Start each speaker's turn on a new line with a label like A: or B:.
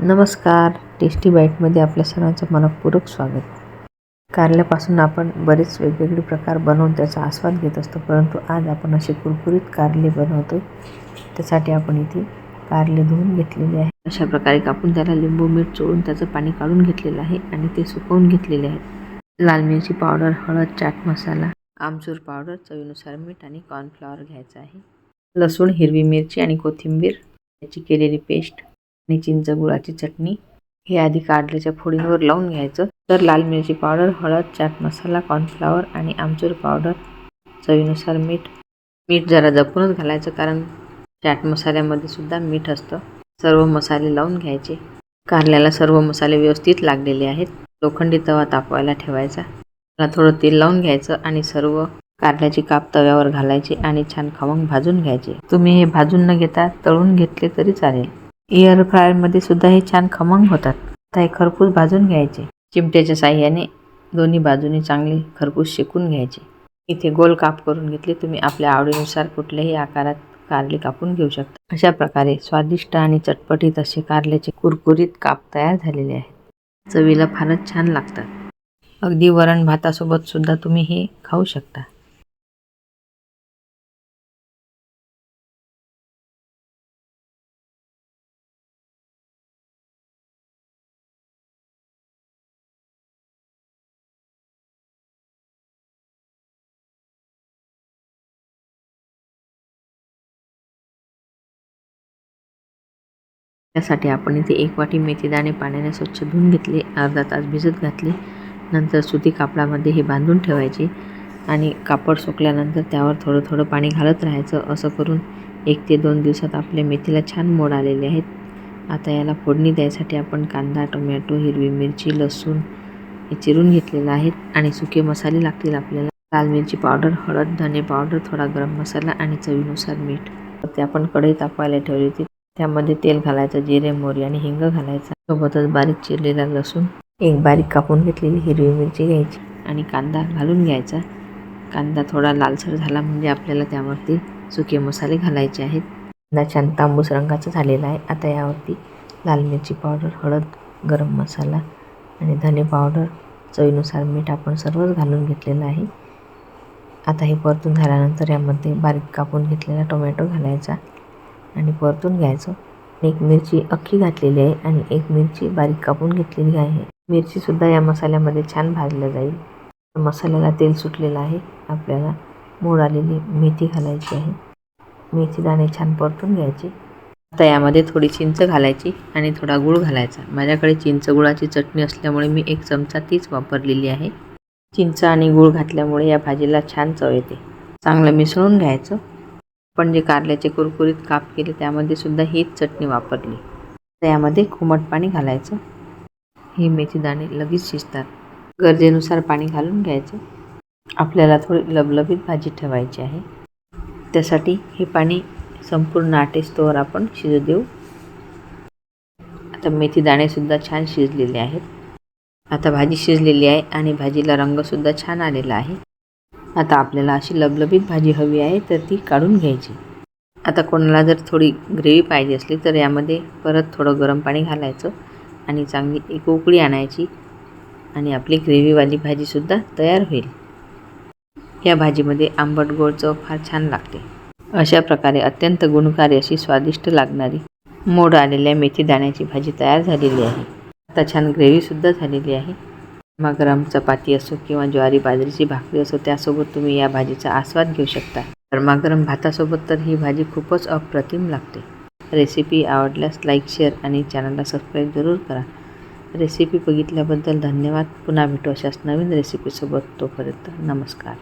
A: नमस्कार. टेस्टी बाईटमध्ये आपल्या सर्वांचं मनपूर्वक स्वागत. कारल्यापासून आपण बरेच वेगवेगळे प्रकार बनवून त्याचा आस्वाद घेत असतो परंतु आज आपण असे कुरकुरीत कारले बनवतो त्यासाठी आपण इथे कारले धुवून घेतलेले आहे. अशा प्रकारे कापून त्याला लिंबू मीठ चोळून त्याचं पाणी काढून घेतलेलं आहे आणि ते सुकवून घेतलेले आहे. लाल मिरची पावडर हळद चाट मसाला आमचूर पावडर चवीनुसार मीठ आणि कॉर्नफ्लॉवर घ्यायचं आहे. लसूण हिरवी मिरची आणि कोथिंबीर याची केलेली पेस्ट आणि चिंच गुळाची चटणी. हे आधी कारल्याच्या फोडींवर लावून घ्यायचं. तर लाल मिरची पावडर हळद चाट मसाला कॉर्नफ्लॉवर आणि आमचूर पावडर. चवीनुसार मीठ. मीठ जरा जपूनच घालायचं कारण चाट मसाल्यामध्ये सुद्धा मीठ असतं. सर्व मसाले लावून घ्यायचे. कारल्याला सर्व मसाले व्यवस्थित लागलेले आहेत. लोखंडी तवा तापवायला ठेवायचा. त्याला थोडं तेल लावून घ्यायचं आणि सर्व कारल्याची काप तव्यावर घालायचे आणि छान खमंग भाजून घ्यायचे. तुम्ही हे भाजून न घेता तळून घेतले तरी चालेल. एअर फ्रायरमध्ये सुद्धा हे छान खमंग होतात. आता हे खरपूस भाजून घ्यायचे. चिमट्याच्या साह्याने दोन्ही बाजूनी चांगले खरपूस शेकून घ्यायचे. इथे गोल काप करून घेतले. तुम्ही आपल्या आवडीनुसार कुठल्याही आकारात कारले कापून घेऊ शकता. अशा प्रकारे स्वादिष्ट आणि चटपटीत असे कारल्याचे कुरकुरीत काप तयार झालेले आहेत. चवीला फारच छान लागतात. अगदी वरण भातासोबत सुद्धा तुम्ही हे खाऊ शकता. त्यासाठी आपण इथे एक वाटी मेथीदाणे पाण्याने स्वच्छ धुवून घेतले अर्धा तास भिजत घातले. नंतर सुती कापडामध्ये हे बांधून ठेवायचे आणि कापड सुकल्यानंतर त्यावर थोडं थोडं पाणी घालत राहायचं. असं करून एक ते दोन दिवसात आपल्या मेथीला छान मोड आलेले आहेत. आता याला फोडणी द्यायसाठी आपण कांदा टोमॅटो हिरवी मिरची लसूण हे चिरून घेतलेलं आहेत आणि सुके मसाले लागतील आपल्याला. लाल मिरची पावडर हळद धने पावडर थोडा गरम मसाला आणि चवीनुसार मीठ. ते आपण कढई तापवायला ठेवली होती. त्यामध्ये तेल घालायचं जिरे मोहरी आणि हिंग घालायचा. सोबतच बारीक चिरलेला लसूण एक बारीक कापून घेतलेली हिरवी मिरची घ्यायची आणि कांदा घालून घ्यायचा. कांदा थोडा लालसर झाला म्हणजे आपल्याला त्यावरती सुके मसाले घालायचे आहेत. कांदा छान तांबूस रंगाचा झालेला आहे. आता यावरती लाल मिरची पावडर हळद गरम मसाला आणि धने पावडर चवीनुसार मीठ आपण सर्वच घालून घेतलेलं आहे. आता हे परतून झाल्यानंतर यामध्ये बारीक कापून घेतलेला टोमॅटो घालायचा. आणि परतून घ्यायचं. एक मिरची अख्खी घातलेली आहे आणि एक मिरची बारीक कापून घेतलेली आहे. मिरचीसुद्धा या मसाल्यामध्ये छान भाजलं जाईल. मसाल्याला तेल सुटलेलं आहे. आपल्याला मोड आलेली मेथी घालायची आहे. मेथी दाणे छान परतून घ्यायचे. आता यामध्ये थोडी चिंच घालायची आणि थोडा गूळ घालायचा. माझ्याकडे चिंच गुळाची चटणी असल्यामुळे मी एक चमचा तीच वापरलेली आहे. चिंच आणि गूळ घातल्यामुळे या भाजीला छान चव येते. चांगलं मिसळून घ्यायचं. आपण जे कारल्याचे कुरकुरीत काप केले त्यामध्ये सुद्धा हीच चटणी वापरली. त्यामध्ये कोमट पाणी घालायचं. ही मेथी दाणे लगेच शिजतात. गरजेनुसार पाणी घालून घ्यायचं. आपल्याला थोडी लबलबीत भाजी ठेवायची आहे. त्यासाठी हे पाणी संपूर्ण आटेस्तोवर आपण शिजू देऊ. आता मेथी दाणेसुद्धा छान शिजलेले आहेत. आता भाजी शिजलेली आहे आणि भाजीला रंगसुद्धा छान आलेला आहे. आता आपल्याला अशी लबलबीत भाजी हवी आहे तर ती काढून घ्यायची. आता कोणाला जर थोडी ग्रेव्ही पाहिजे असली तर यामध्ये परत थोडं गरम पाणी घालायचं आणि चांगली एक उकळी आणायची आणि आपली ग्रेव्हीवाली भाजीसुद्धा तयार होईल. या भाजीमध्ये आंबट गोड चव फार छान लागते. अशा प्रकारे अत्यंत गुणकारी अशी स्वादिष्ट लागणारी मोड आलेल्या मेथी दाण्याची भाजी तयार झालेली आहे. आता छान ग्रेव्हीसुद्धा झालेली आहे. मग चपाती असो किंवा ज्वारी बाजरीची भाकरी असो त्यासोबत तुम्ही या भाजीचा आस्वाद घेऊ शकता. गरमागरम भातासोबत तर ही भाजी खूपच अप्रतिम लागते. रेसिपी आवडल्यास लाईक शेअर आणि चॅनलला सबस्क्राईब जरूर करा. रेसिपी बघितल्याबद्दल धन्यवाद. पुन्हा भेटू अशाच नवीन रेसिपीसोबत तोपर्यंत नमस्कार.